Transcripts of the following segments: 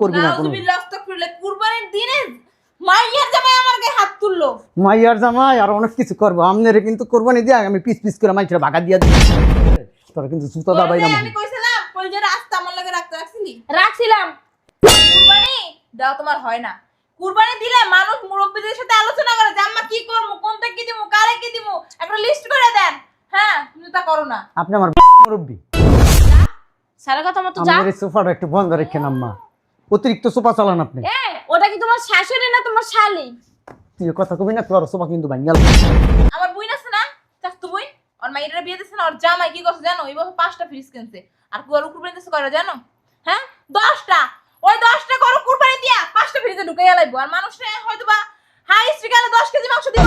করবি না কোনো। কুরবানির দিনে মাইয়ার জামাই আমার গায়ে হাত তুললো। মাইয়ার জামাই আর অনেক কিছু করব। আমনের কিন্তু কোরবানি দিয়ে আমি পিস পিস করে মাইছের ভাগা দিয়া দিই তোরা কিন্তু জুতো দাবাই না আমি কইছিলাম কলজের আস্তা আমার লাগে রাখতে রাখছিলি? রাখছিলাম। কুরবানি দাও তোমার হয় না। কুরবানি দিলে মানুষ মুরব্বীদের সাথে আলোচনা করে যে আম্মা কি করব? কোনটা কি দিমু কারে কি দিমু একটা লিস্ট করে দেন। হ্যাঁ তুমি তা করো না। আপনি আমার মুরব্বী সারা কথা মতো যা। আমার সোফাটা একটু বন্ধ রেখেন আম্মা অতিরিক্ত সোফা চালান আপনি। এ ওটা কি তোমার শাশুড়ি না তোমার শালি? তুই কথা কবি না তোর সোফা কিন্তু ভাঙ্গাল আমার বুইন আছে না? চাস্তু বুইন ওর মাইয়ের বিয়ে দিছে না ওর জামাই কি করছে জানো? এই বছর পাঁচটা ফ্রিজ কিনছে। আর কুয়ার কুরবানি দিছে করে জানো? হ্যাঁ? দশটা। ওই দশটা করো কুরবানি দিয়া পাঁচটা ফ্রিজে ঢুকাইয়া লাগবো আর মানুষ হয়তো বা হাই স্ট্রিকালে দশ কেজি মাংস দিব।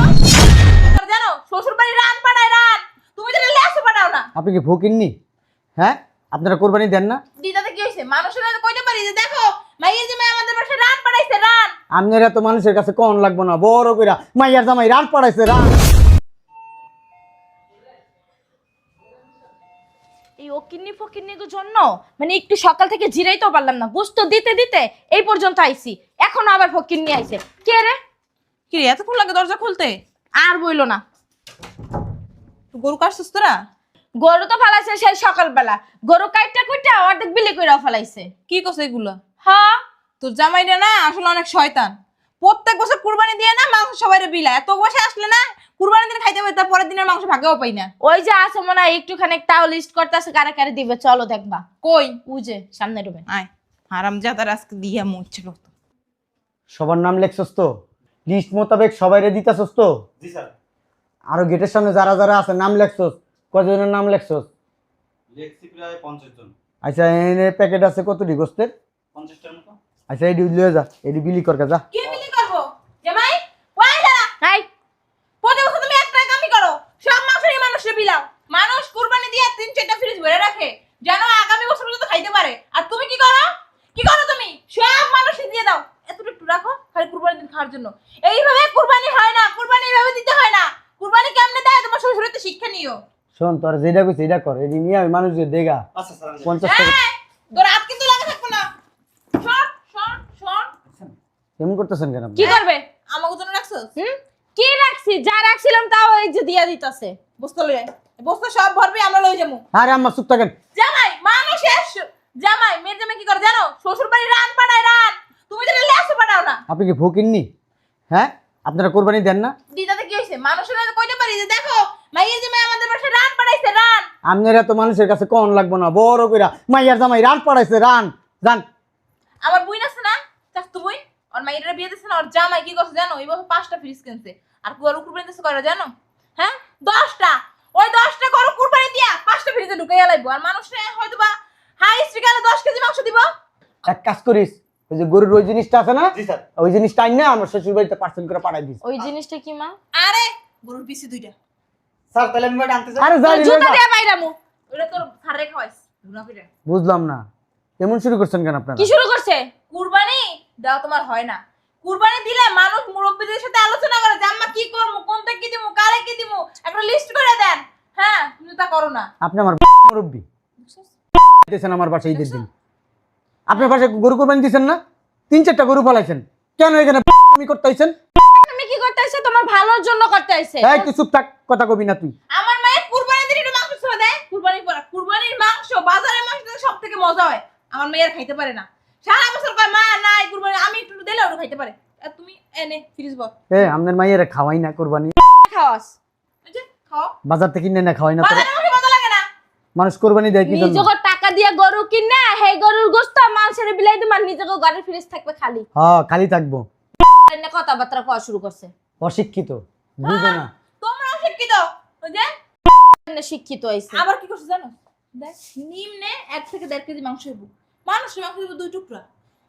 আর জানো শ্বশুর বাড়ি রান পাড়ায় রান। তুমি যেটা লেসে পাঠাও না। আপনি কি ভুকিননি হ্যাঁ? আপনারা কোরবানি দেন না? দিদাতে কি হয়েছে মানুষের কইতে পারি যে দেখো মাইয়ের জামাই আমাদের বাসায় রান পাঠাইছে রান। আপনারা তো মানুষের কাছে কন লাগবো না বড় কইরা। মাইয়ার জামাই রান পড়াইছে রান। এই ওকিন্নি ফকিন্নির জন্য মানে একটু সকাল থেকে জিরাইতেও পারলাম না। গোস্ত দিতে দিতে এই পর্যন্ত আইছি। এখন আবার ফকিন্নি আইছে। কে রে? কি রে এতক্ষণ লাগে দরজা খুলতে? আর বইলো না। গরু কাটছিস তোরা? গরু তো ফালাইছে সেই সকালবেলা। গরু কাইটা কুইটা অর্ধেক বিলি কইরা ফালাইছে। কি করছে এগুলো? হ্যাঁ তোর জামাইটা না আসলে অনেক শয়তান। প্রত্যেক বছর কুরবানি দিয়ে না মাংস সবাই বিলা এত বসে আসলে না কুরবানি দিন খাইতে পারি তার পরের দিনের মাংস ভাগেও পাই না। ওই যে আছে মনে হয় একটুখানি তাও লিস্ট করতেছে কারে কারে দিবে চলো দেখবা। কই? উজে সামনে ডুবে আয় হারাম জাদার আজকে দিয়া মুচ্ছিল সবার নাম লেখছস তো? লিস্ট মোতাবেক সবাইরে দিতেছস তো? জি স্যার। আরও গেটের সামনে যারা যারা আছে নাম লেখছস? কজনের নাম লেখছস? লেখছি প্রায় পঞ্চাশ জন। আচ্ছা এনে প্যাকেট আছে কতটি গোস্তের? মতো? আচ্ছা এডি লয়ে যা এডি বিলি করকে যা। কি বিলি করব? জামাই ওই দাঁড়া হাই। প্রতি বছর তুমি একটা কামই করো। সব মাংসই মানুষের বিলাও। মানুষ কুরবানি দিয়ে তিন চারটা ফ্রিজ ভরে রাখে। যেন আগামী বছর পর্যন্ত খাইতে পারে। আর তুমি কি করো? কি করো তুমি? সব মানুষই দিয়ে দাও। এতটুকু একটু রাখো খালি কুরবানি দিন খাওয়ার জন্য। এইভাবে কুরবানি হয় না কুরবানি এইভাবে দিতে হয় না। কুরবানি কেমনে দেয়? তোমার শ্বশুরের তো শিক্ষা নিও। শোন তোর যেটা কইছে এটা কর। এডি নিয়ে আমি মানুষদের দেগা। আচ্ছা স্যার আমি যাই। পঞ্চাশ টাকা। তোর হাত কিন্তু লাগা থাকব না শোন শোন শোন কেমন করতেছেন কেন আপনি? কি করবে? আমাকে জন্য রাখছস? হুম? কি রাখছি? যা রাখছিলাম তাও এই যে দিয়া দিতেছে। বস্তা লই বস্তা সব ভরবে আমরা লই যাব। আরে আম্মা চুপ থাকেন। জামাই মানুষের শ- জামাই মেয়ের জামাই কি করে জানো? শ্বশুর বাড়ি রান পাঠায় রান। তুমি যেটা লেসে পাঠাও না। আপনি কি ভুকিননি হ্যাঁ? আপনারা কোরবানি দেন না? দিদাতে কি হয়েছে? মানুষের হয়তো কইতে পারি যে দেখো মাইয়ের জামাই আমাদের বাসায় রান পাঠাইছে রান। আপনারা তো মানুষের কাছে কন লাগবো না বড় কইরা। মাইয়ার জামাই রান পড়াইছে রান। রান আমার বুইন আছে না? চাস্তু বুইন? ওর মাইয়ের বিয়ে দিছে না ওর জামাই কি করছে জানো? এই বছর পাঁচটা ফ্রিজ কিনছে। আর কুয়ার কুরবানি দিছে করে জানো? হ্যাঁ? দশটা। ওই দশটা করো কুরবানি দিয়া পাঁচটা ফ্রিজে ঢুকাইয়া লাগবো আর মানুষ হয়তো বা হাই স্ট্রিকালে দশ কেজি মাংস দিব। এক কাজ করিস ওই যে গরুর ওই জিনিসটা আছে না? জি স্যার। ওই জিনিসটা আইন না আমার শ্বশুর বাড়িতে পার্সেল করে পাঠাই দিস। ওই জিনিসটা কি মা? আরে গরুর পিসি দুইটা। স্যার তাহলে আমি আনতে চাই আরে জানি জুতা দিয়ে বাইরামু ওটা তোর খারে খাওয়াইস বুঝলাম না। এমন শুরু করছেন কেন আপনারা? কি শুরু করছে? কুরবানি? দেওয়া তোমার হয় না। কুরবানি দিলে মানুষ মুরব্বীদের সাথে আলোচনা করে যে আম্মা কি করব? কোনটা কি দিমু কারে কি দিমু একটা লিস্ট করে দেন। হ্যাঁ তুমি তা করো না। আপনি আমার মুরব্বী। দিয়েছেন আমার বাসায় ঈদের দিন। আপনার বাসায় গরু কোরবানি দিয়েছেন না? তিন চারটা গরু ফলাইছেন কেন এখানে আমি করতে আইছেন? তুমি কি করতে আইছে? তোমার ভালোর জন্য করতে আইছে। এই তুই চুপ থাক কথা কবি না তুই। আমার মায়ের কুরবানি দিলে একটু মাংস ছেড়ে দেয় কুরবানি পর কুরবানির মাংস বাজারের মাংস সব থেকে মজা হয়। আমার মেয়ের খাইতে পারে না। সারা বছর কয় মা নাই কুরবানি আমি একটু দিলে ওটা খাইতে পারে। আর তুমি এনে ফ্রিজ বল। এ মাইয়ের খাওয়াই না কোরবানি। খাওয়াস? যে, খাও। বাজার থেকে কিনে না খাওয়াই না তো মানুষ কোরবানি দেয় কি জন্য? টাকা দিয়ে গরু কিনে হে গরুর মানুষের বিলাই ফ্রিজ থাকবে খালি। হ্যাঁ খালি থাকব। এনে কথাবার্তা কওয়া শুরু করছে। অশিক্ষিত বুঝে না। তোমরাও শিক্ষিত ওই এনে শিক্ষিত হইছে আবার কি করছে জানো? দেখ নিম্নে এক থেকে দেড় কেজি মাংস হইব। মানুষের মাংস দিব দুই টুকরা।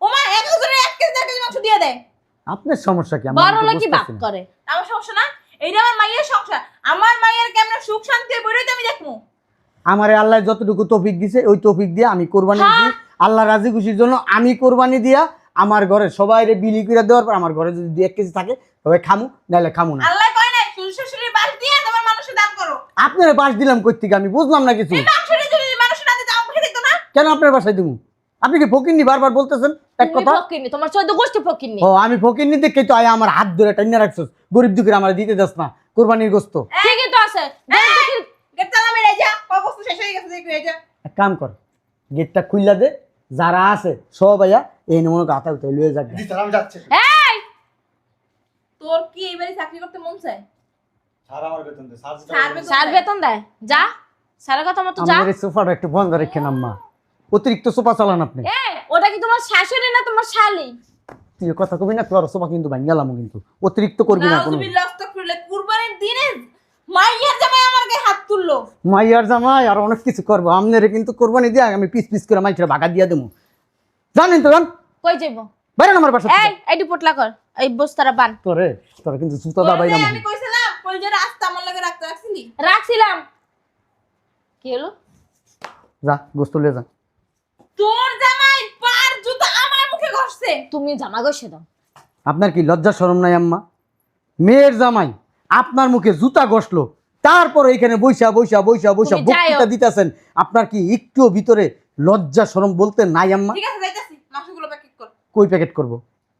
ও মা এক হাজারে এক কেজি দেড় কেজি মাংস দিয়ে দেয়। আপনার সমস্যা কি? বড় লোকই বাপ করে। আমার সমস্যা না? এইটা আমার মাইয়ের সংসার আমার মাইয়ের কেমন সুখ শান্তি বইরই তো আমি দেখব। আমারে আল্লাহ যতটুকু তৌফিক দিছে ওই তৌফিক দিয়ে আমি কোরবানি হ্যাঁ। দিই আল্লাহ রাজি খুশির জন্য আমি কোরবানি দিয়া আমার ঘরে সবাই রে বিলি করে দেওয়ার পর আমার ঘরে যদি দু এক কেজি থাকে তবে খামু নাহলে খামু না। আল্লাহ কয় না শ্বশুর শ্বশুরের বাস দিয়ে তোমার মানুষের দান করো। আপনার বাস দিলাম কই থেকে? আমি বুঝলাম না কিছু। কেন আপনার বাসায় দিব আপনি কি ফকিন্নি বারবার বলতেছেন? এক কথা। ফকিন্নি তোমার চোদ্দ গোষ্ঠী ফকিন্নি। ও আমি ফকিন্নি দেখে তো আয় আমার হাত ধরে টাইনা রাখছস। গরিব দুঃখীর আমার দিতে যাস না। কোরবানির গোস্ত ঠিকই তো আছে। গরিব দুঃখীর- গেট তালা মেরে যা অবস্থা শেষ হয়ে গেছে দেখে যা এক কাম কর গেটটা খুললা দে। যারা আছে সব আইয়া এই নমুনা গাতা উঠে লয়ে যাক। আমি এই! তোর কি এবারে চাকরি করতে মন চায়? স্যার আমার বেতন দে। স্যার বেতন দেয়। যা। স্যারের কথা মতো যা। আমাদের সোফাটা একটু বন্ধ রেখেন আম্মা অতিরিক্ত সোফা চালান আপনি। এই ওটা কি তোমার শাশুড়ি না তোমার শালি? তুই কথা কবি না তোর সোফা কিন্তু ভাঙ্গালাম কিন্তু। অতিরিক্ত করবি না কোনো। নাউজুবিল্লাহ আস্তাগফিরুল্লাহ কুরবানির দিনে মাইয়ার জামাই আমার গায়ে হাত তুললো। মাইয়ার জামাই আর অনেক কিছু করব আমনের কিন্তু কোরবানি দিয়ে আমি পিস পিস করে মাইছের ভাগা দিয়ে দেবো। জানেন তো জান? কই যাইব? বাইরেন আমার বাসা এই এইটি পোটলা কর এই বস্তারা বান। তোরে তোরা কিন্তু জুতা দাবাই না আমি কইছিলাম রাস্তা আমার লাগে রাখতে রাখছিলি? রাখছিলাম। কি হলো? যা গোস্ত লে যা। তোর জামাই পার জুতা আমার মুখে ঘষছে। তুমি জামা গসে দাও। আপনার কি লজ্জা শরম নাই আম্মা? মেয়ের জামাই আপনার মুখে জুতা ঘষলো তারপর এখানে বৈশা বৈশা বৈশা বৈশা তুমি। বক্তৃতা দিতেছেন। আপনার কি একটুও ভিতরে লজ্জা শরম বলতে নাই আম্মা? ঠিক আছে যাইতাছি। মাংসগুলো প্যাকেট কর। কই প্যাকেট করব?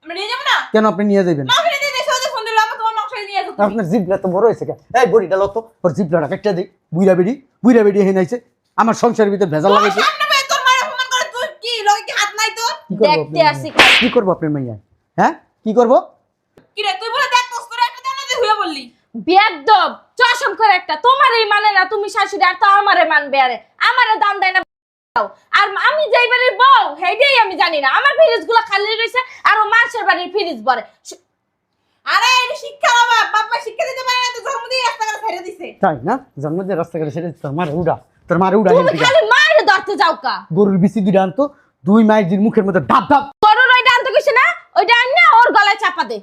আমরা নিয়ে যাব না? কেন আপনি নিয়ে যাবেন? মাংস নিয়ে সহজে ফোন দিলাম তোমার মাংস নিয়ে যাব। আপনার জিবলা তো বড় হয়েছে কে এই বড়িটা লতো ওর জিবলাটা কেটে দিই বুইরা বেড়ি বুইরা বেড়ি হেন আইছে। আমার সংসারের ভিতরে ভেজাল লাগাইছে সামনে ভাই তোর মায়ের অপমান করে তুই কি লগে কি হাত নাই তোর কি করব দেখতে আসি কি করব আপনার মাইয়া? হ্যাঁ? কি করব? কি রে তুই বলে দেখ তোর একটা জানা যে হইয়া বললি। বেদব চশম করে একটা তোমারই মানে না তুমি শাশুড়ি আর তো আমারে মানবে আরে। আমারে দাম দেয় না আর আমি যেই বাড়ির বউ হেইটাই আমি জানি না। আমার ফ্রিজ খালি রয়েছে আর ও মাছের বাড়ির ফ্রিজ ভরে। আরে এটা শিক্ষা বাবা শিক্ষা দিতে পারে না তো জন্ম দিয়ে রাস্তা করে ছেড়ে দিছে। তাই না? জন্মদিন রাস্তাঘাটে সেটা তোর মারে উড়া তোর উড়া তুমি খালি মায়ের ধরতে যাও কা। গরুর বিসি দুইটা আনতো দুই মায়ের মুখের মধ্যে ডাব ডাব। গরুর ওইটা আনতে কইছে না? ওইটা আন না ওর গলায় চাপা দে।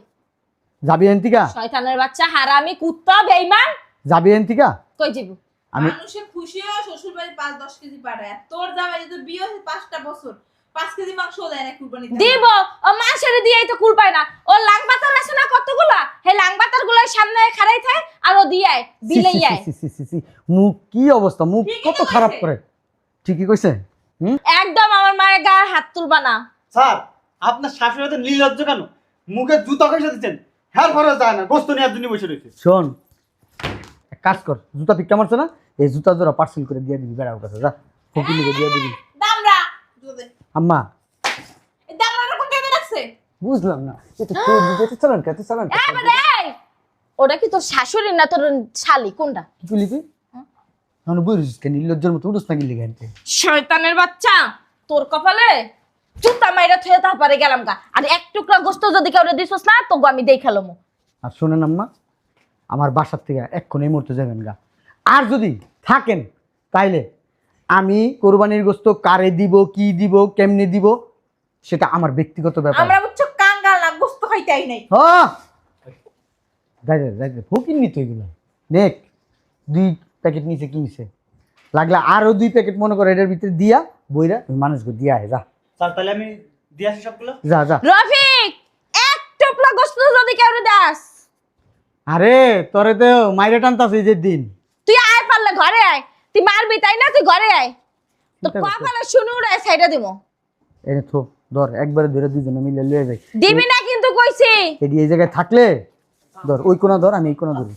যাবি এনতিকা শয়তানের বাচ্চা হারামি কুত্তা বেঈমান যাবি এনতিকা কই যাব? আমি মানুষের খুশি হয় শ্বশুর বাড়ি পাঁচ দশ কেজি পাঠায় আর তোর জামাই যদি বিয়ে হয়েছে পাঁচটা বছর পাঁচ কেজি মাংস দেয় না কুরবানি দিব। ও মাসের দিয়েই তো কুল পায় না। ও লাংবাতার আছে না কতগুলা? হে লাংবাতারগুলো সামনে খাড়াই থাকে আর ও দিয়ে আয় সি, বিলে আয়। মুখ কি অবস্থা? মুখ কত খারাপ করে। ঠিকই কইছে? একদম আমার মায়ের গায়ে হাত তুলবা না। স্যার আপনার শাশুড়ি তো নির্লজ্জ কেন? মুখে জুতা কইসা দিচ্ছেন? হ্যাঁ খরচ যায় না গোস্ত নেওয়ার জন্য বসে রয়েছে। শোন এক কাজ কর জুতা মারছে না? এই জুতা জোড়া পার্সেল করে দিয়ে দিবি বেড়ার কাছে যা। ফকিনিকে দিয়ে দিবি। দামরা আম্মা। এই দামরা কোন রাখছে বুঝলাম না। এটা তো দিতে চালান কে তুই চালান এই, ওটা কি তোর শাশুড়ি না তোর শালি? কোনটা? করলি কেন? নির্লজ্জের মতো উঠোস না গিলি গানতে শয়তানের বাচ্চা তোর কপালে? জুতা মাইরা থুয়ে তারপরে গেলাম গা। আর এক টুকরা গোস্ত যদি দিছস না তো আমি দেখালাম আর শোনেন আম্মা আমার বাসার থেকে এক্ষণ এই মুহূর্তে যাবেন গা। আর যদি থাকেন তাইলে আমি কোরবানির গোস্ত কারে দিব কি দিব কেমনে দিব সেটা আমার ব্যক্তিগত ব্যাপার। আমরা বুঝছ কাঙ্গাল না গোস্ত নাই। হ্যাঁ যাই যাই যাই ফকির নিত এগুলো। নেক দুই প্যাকেট নিচে কিনছে লাগলে আরও দুই প্যাকেট মনে করে এটার ভিতরে দিয়া বইরা ওই মানুষকে দিয়া আয়, যা। স্যার তাহলে আমি দিয়ে আসি সবগুলো? যা যা। রফিক এক টুকরা গোস্ত যদি কেউ দাস আরে তোরে তো মাইরে টানতাছে যে দিন। তুই আয় পারলে ঘরে আয়। তুই মারবি তাই না তুই ঘরে আয়। তো? কপালে শুনু রে সাইডে দিব এনে থো ধর একবারে ধরে দুজনে মিলে লয়ে যাই। দিবি না কিন্তু কইছি। এই জায়গায় থাকলে ধর ওই কোনা ধর আমি এই কোনা ধরি।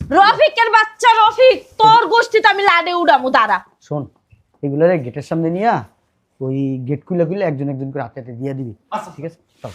রফিকের বাচ্চা রফিক তোর গোষ্ঠীতে আমি লাডে উড়ামু দাঁড়া। শোন এগুলোরে গেটের সামনে নিয়া ওই গেট খুলে খুলে একজন একজন করে হাতে হাতে দিয়ে দিবি। আচ্ছা। ঠিক আছে? চল।